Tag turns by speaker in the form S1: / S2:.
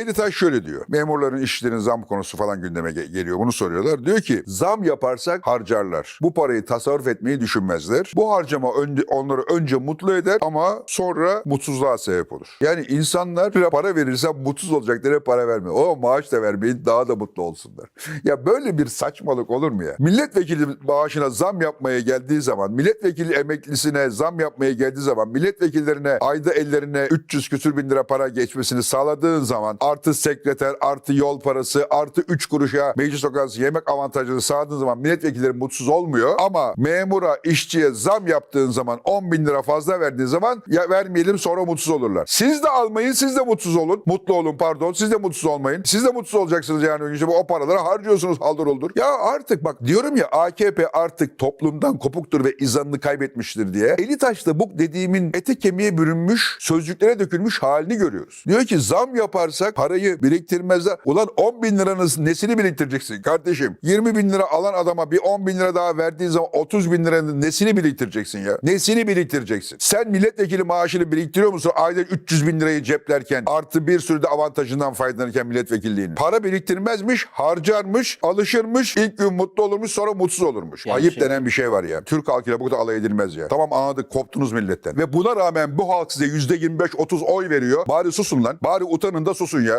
S1: Elitaş şöyle diyor. Memurların işçilerin zam konusu falan gündeme ge- geliyor. Bunu soruyorlar. Diyor ki zam yaparsak harcarlar. Bu parayı tasarruf etmeyi düşünmezler. Bu harcama önce, onları önce mutlu eder ama sonra mutsuzluğa sebep olur. Yani insanlar para verirsen mutsuz olacaklara para verme. O maaş da vermeyin daha da mutlu olsunlar. ya böyle bir saçmalık olur mu ya? Milletvekili maaşına zam yapmaya geldiği zaman, milletvekili emeklisine zam yapmaya geldiği zaman, milletvekillerine ayda ellerine 300 küsür bin lira para geçmesini sağladığın zaman artı sekreter, artı yol parası, artı 3 kuruşa meclis lokantası yemek avantajını sağladığın zaman milletvekilleri mutsuz olmuyor. Ama memura, işçiye zam yaptığın zaman 10 bin lira fazla verdiğin zaman ya vermeyelim sonra mutsuz olurlar. Siz de almayın, siz de mutsuz olun. Mutlu olun pardon. Siz de mutsuz olmayın. Siz de mutsuz olacaksınız yani. İşte o paraları harcıyorsunuz haldır oldur. Ya artık bak diyorum ya AKP artık toplumdan kopuktur ve izanını kaybetmiştir diye. Eli taşta bu dediğimin ete kemiğe bürünmüş, sözcüklere dökülmüş halini görüyoruz. Diyor ki zam yaparsak parayı biriktirmezler. Ulan 10 bin liranın nesini biriktireceksin kardeşim? 20 bin lira alan adama bir 10 bin lira daha verdiğin zaman 30 bin liranın nesini biriktireceksin ya? Nesini biriktireceksin? Sen milletvekili maaşını biriktiriyor musun? Ayda 300 bin lirayı ceplerken artı bir sürü de avantajından faydalanırken milletvekilliğinin. Para biriktirmezmiş, harcarmış, alışırmış, ilk gün mutlu olurmuş sonra mutsuz olurmuş.
S2: Yani
S1: Ayıp
S2: şey-
S1: denen bir şey var ya. Türk halkıyla bu kadar alay edilmez ya. Tamam anladık koptunuz milletten. Ve buna rağmen bu halk size %25-30 oy veriyor. Bari susun lan. Bari utanın da susun ya.